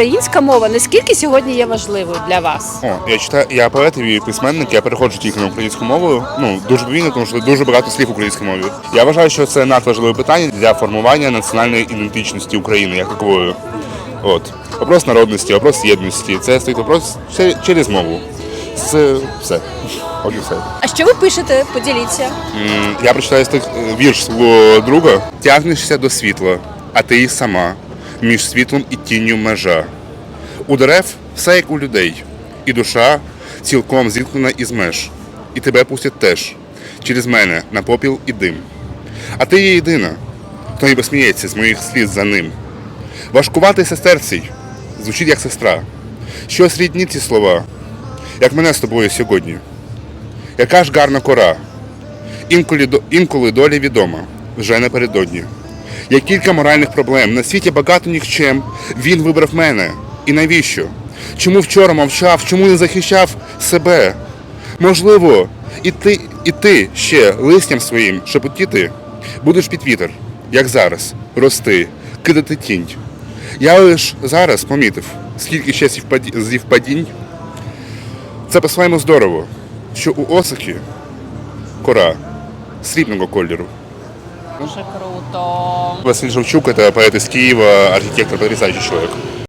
українська мова наскільки сьогодні є важливою для вас? О, я читаю, я поет і письменник, я переходжу тільки на українську мову. Ну дуже повільно, тому що дуже багато слів українською мовою. Я вважаю, що це надважливе питання для формування національної ідентичності України як такової. От вопрос народності, вопрос єдності. Це стоїть вопрос че- через мову. Це все. От все. А що ви пишете? Поділіться. Я прочитаю вірш свого друга. Тягнешся до світла, а ти і сама між світлом і тінню межа. У дерев все як у людей, і душа цілком зіткнена із меж, і тебе пустять теж через мене на попіл і дим. А ти є єдина, хто ніби сміється з моїх сліз за ним. Важкуватий сестерцій звучить як сестра. Щось рідні ці слова, як мене з тобою сьогодні. Яка ж гарна кора, Інколи, інколи доля відома, вже напередодні. Є кілька моральних проблем. На світі багато нікчем. Він вибрав мене. І навіщо? Чому вчора мовчав, чому не захищав себе? Можливо, і ти, і ти ще листям своїм шепотіти будеш під вітер, як зараз, рости, кидати тінь. Я лиш зараз помітив, скільки ще зівпаді- зівпадінь. Це по-своєму здорово, що у осики кора срібного кольору. Дуже круто. Василь Жовчук – это поэт из Киева, архитектор, потрясающий человек.